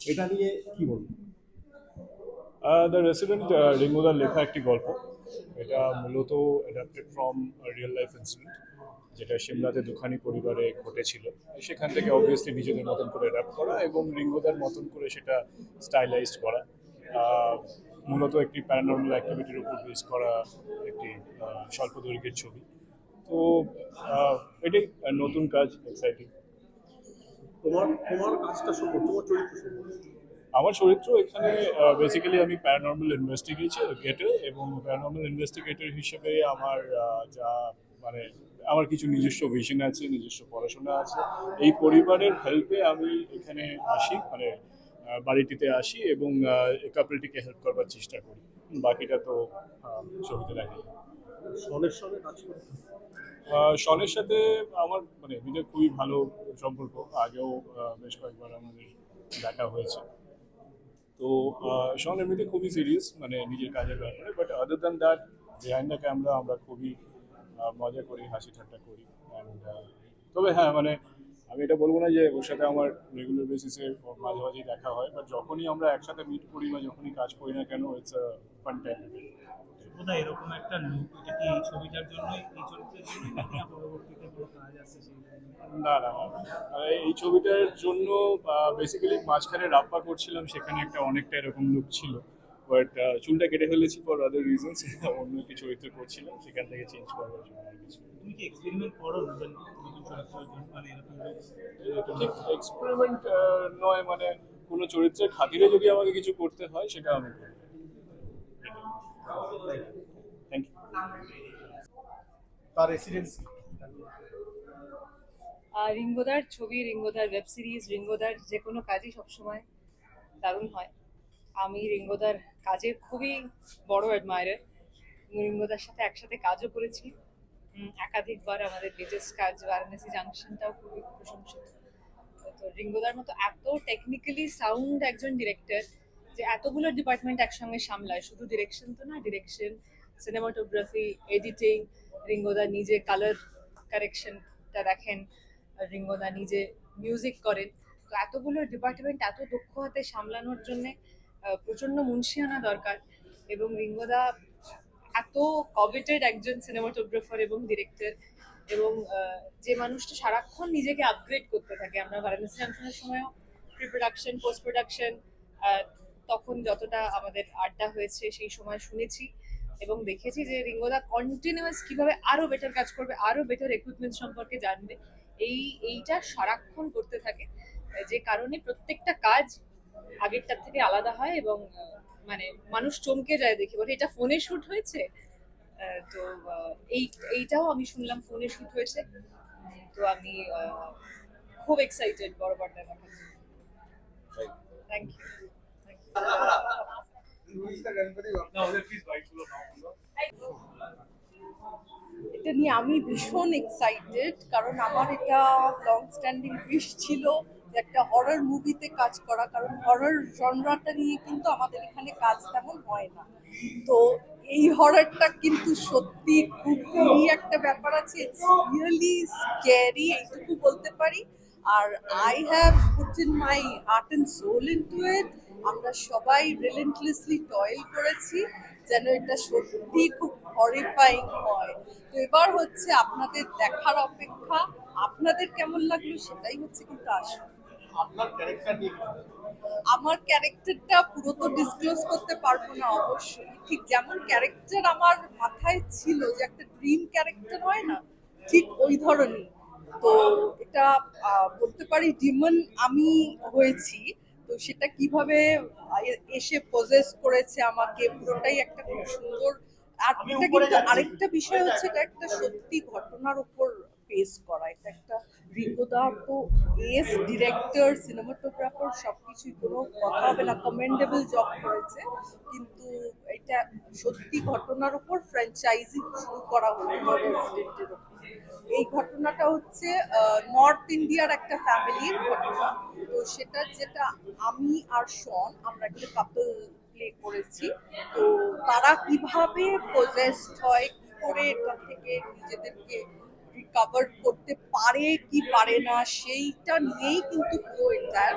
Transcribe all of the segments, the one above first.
এটা নিয়ে কি বলব? দ্য রেসিডেন্ট রিঙ্গুদার লেখা একটি গল্প। এটা মূলত adapted from real life incident যেটা সিমলাতে দুখানি পরিবারে ঘটেছিল। সেখান থেকে অবভিয়াসলি নিজেদের মতন করে অ্যাডাপ্ট করা এবং রিঙ্গুদার মতন করে সেটা স্টাইলাইজড করা। মূলত একটি প্যারানর্মাল অ্যাক্টিভিটির উপর বেস করা একটি আহ, স্বল্প দৈর্ঘ্যের ছবি। তো এটাই নতুন কাজ এক্সাইটিং তোমার তোমার কাজটা সম্পর্কে তোমার চরিত্র সম্পর্কে আমার চরিত্র এখানে বেসিক্যালি আমি প্যারানর্মাল ইনভেস্টিগেটর এবং প্যারানর্মাল ইনভেস্টিগেটর হিসেবে আমার যা মানে আমার কিছু নিজস্ব ভিশন আছে নিজস্ব পড়াশোনা আছে। এই পরিবারের হেল্পে আমি এখানে আসি মানে বাড়িটিতে আসি এবং কাপলটিকে হেল্প করবার চেষ্টা করি। বাকিটা তো ছবিতে দেখা সনের সঙ্গে কাজ করে। শনের সাথে আমার মানে এমনিতে খুবই ভালো সম্পর্ক। আগেও বেশ কয়েকবার আমাদের দেখা হয়েছে। তো শন এমনিতে খুবই সিরিয়াস মানে নিজের কাজের ব্যাপারে but other than that behind the camera আমরা খুবই মজা করি হাসি ঠাট্টা করি তবে হ্যাঁ মানে আমি এটা বলব না যে ওর সাথে আমার রেগুলার বেসিসে মাঝে মাঝেই দেখা হয় বাট যখনই আমরা একসাথে মিট করি বা যখনই কাজ করি না কেন ইটস ফান টাইম বোধহয় এরকম একটা লুক এটা কি এই ছবিটার জন্যই এই চরিত্রের জন্যই পরবর্তীতে কোনো কাজ আসছে জন্য? না না এই ছবিটার জন্য বেসিক্যালি মাঝখানে রাপ্পা করছিলাম সেখানে একটা অনেকটা এরকম লুক ছিল। বাট চুলটা কেটে ফেলেছি ফর আদার রিজনস অন্য একটি চরিত্র করছিলাম সেখান থেকে চেঞ্জ করার জন্য তুমি কি এক্সপেরিমেন্ট করো মানে? ঠিক এক্সপেরিমেন্ট নয় মানে কোনো চরিত্রের খাতিরে যদি আমাকে কিছু করতে হয় সেটা আমি করব। থ্যাংক ইউ তার রেসিডেন্সি আর রিঙ্গোদার ছবি রিঙ্গোদার ওয়েব সিরিজ রিঙ্গোদার যে কোনো কাজই সবসময় দারুণ হয়। আমি রিঙ্গোদার কাজের খুবই বড় অ্যাডমায়ার রিঙ্গোদার সাথে একসাথে কাজও করেছি। একাধিকবার আমাদের লেটেস্ট কাজ বারাণসী জাংশনটাও খুবই প্রশংসিত। তো রিঙ্গোদার মতো এত টেকনিক্যালি সাউন্ড একজন ডিরেক্টর যে এতগুলো ডিপার্টমেন্ট একসঙ্গে সামলায়। শুধু ডিরেকশন তো না ডিরেকশন সিনেমাটোগ্রাফি এডিটিং রিঙ্গোদা নিজে কালার কারেকশনটা দেখেন রিঙ্গোদা নিজে মিউজিক করেন। তো এতগুলো ডিপার্টমেন্ট এত দক্ষ হাতে সামলানোর জন্য প্রচণ্ড মুন্সিয়ানা দরকার এবং রিঙ্গোদা এত কভেটেড একজন সিনেমাটোগ্রাফার এবং ডিরেক্টর এবং যে মানুষটা সারাক্ষণ নিজেকে আপগ্রেড করতে থাকে। আমরা বারাণসী জাংশনের সময়ও প্রি প্রোডাকশন পোস্ট প্রোডাকশন তখন যতটা আমাদের আড্ডা হয়েছে সেই সময় শুনেছি এবং দেখেছি যে রিঙ্গোদা কন্টিনিউয়াস কীভাবে আরও বেটার কাজ করবে আরও বেটার ইকুইপমেন্ট সম্পর্কে জানবে। এই এইটা সারাক্ষণ করতে থাকে। যে কারণে প্রত্যেকটা কাজ আগেরটার থেকে আলাদা হয় এবং মানে মানুষ চমকে যায় দেখে। বলে এটা ফোনে শুট হয়েছে? তো এই এইটাও আমি শুনলাম ফোনে শুট হয়েছে। তো আমি খুব এক্সাইটেড বড় পর্দায় দেখার থ্যাংক ইউ এটা নিয়ে আমি ভীষণ এক্সাইটেড কারণ আমার এটা লং স্ট্যান্ডিং উইশ ছিল একটা হরর মুভিতে কাজ করা, কারণ হরর জনরাটা নিয়ে কিন্তু আমাদের এখানে কাজ তেমন হয় না। তো এই হররটা কিন্তু সত্যি খুবই একটা ব্যাপার আছে ইটস রিয়েলি স্ক্যারি এইটুকু বলতে পারি। আর I have put in my heart and soul into it আমরা সবাই রিলেন্টলেসলি টয়েল করেছি যেন এটা সত্যি খুব হরিফাইং হয়। তো এবার হচ্ছে আপনাদের দেখার অপেক্ষা আপনাদের কেমন লাগল সেটাই হচ্ছে কিন্তু আসল? আমার ক্যারেক্টারটা পুরো তো ডিসক্লোজ করতে পারব না অবশ্যই। ঠিক যেমন ক্যারেক্টার আমার মাথায় ছিল যে একটা ড্রিম ক্যারেক্টার হয় না ঠিক ওই ধরনের। তো এটা বলতে পারি ডিমন আমি হয়েছি। তো সেটা কীভাবে এসে পজেস করেছে আমাকে পুরোটাই একটা খুব সুন্দর আর এটা কিন্তু আরেকটা বিষয় হচ্ছে এটা একটা সত্যি ঘটনার উপর বেস করা। এটা একটা রিঙ্গোদা তো এস ডিরেক্টর সিনেমাটোগ্রাফার সবকিছুই কোনো কথা হবে না কমেন্ডেবল জব করেছে। কিন্তু এটা সত্যি ঘটনার উপর ফ্র্যাঞ্চাইজি শুরু করা হলো রেসিডেন্টের এই ঘটনাটা হচ্ছে নর্থ ইন্ডিয়ার একটা ফ্যামিলির ঘটনা। সেটা যেটা আমি আর শন আমরা একটা কাপল প্লে করেছি তো তারা কীভাবে পজেসড হয় কি করে এটা থেকে নিজেদেরকে রিকভার করতে পারে কি পারে না সেইটা নিয়েই কিন্তু পুরো এন্টায়ার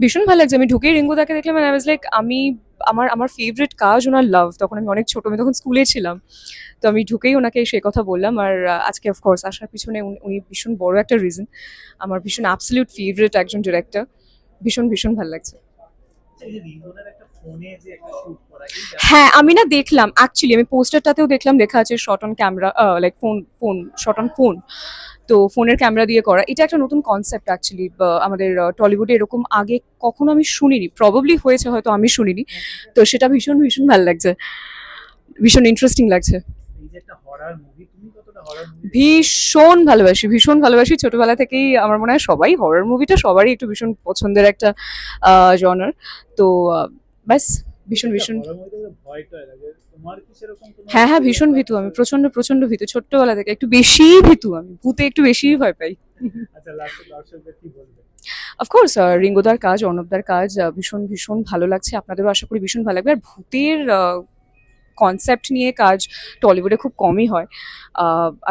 ভীষণ ভালো লাগছে। আমি ঢুকেই রিঙ্গুদাকে দেখলাম আই ওয়াজ লাইক আমি, আমার আমার ফেভারিট কাজ ওনার লাভ তখন আমি অনেক ছোট, আমি তখন স্কুলে ছিলাম। তো আমি ঢুকেই ওনাকে সে কথা বললাম। আর আজকে অফকোর্স আসার পিছনে উনি ভীষণ বড় একটা রিজন আমার ভীষণ অ্যাবসলিউট ফেভারিট একজন ডিরেক্টর ভীষণ ভীষণ ভালো লাগছে। হ্যাঁ আমি না দেখলাম অ্যাকচুয়ালি আমি পোস্টারটাতেও দেখলাম লেখা আছে shot on camera like phone phone shot on phone তো ফোনের ক্যামেরা দিয়ে করা এটা একটা নতুন কনসেপ্ট অ্যাকচুয়ালি আমাদের টলিউডে এরকম আগে কখনো আমি শুনিনি প্রবাবলি হয়েছে হয়তো আমি শুনিনি তো সেটা ভীষণ ভীষণ ভালো লাগছে ভীষণ ইন্টারেস্টিং লাগছে। এই যে একটা হরার মুভি ভীষণ ভালোবাসি ভীষণ ভালোবাসি। ছোটবেলা থেকেই আমার মনে হয় সবাই হরর মুভিটা সবারই একটু ভীষণ পছন্দের একটা জনার তো ব্যাস ভীষণ ভীষণ। হ্যাঁ হ্যাঁ ভীষণ ভীতু আমি প্রচণ্ড প্রচণ্ড ভীতু ছোট্টবেলা থেকে একটু বেশি ভীতু আমি ভূতে একটু বেশি ভয় পাই। আচ্ছা অফকোর্স রিঙ্গোদার কাজ অর্ণবদার কাজ ভীষণ ভীষণ ভালো লাগছে। আপনাদেরও আশা করি ভীষণ ভালো লাগবে। আর ভূতের কনসেপ্ট নিয়ে কাজ টলিউডে খুব কমই হয়।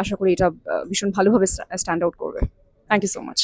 আশা করি এটা ভীষণ ভালোভাবে স্ট্যান্ড আউট করবে। Thank you so much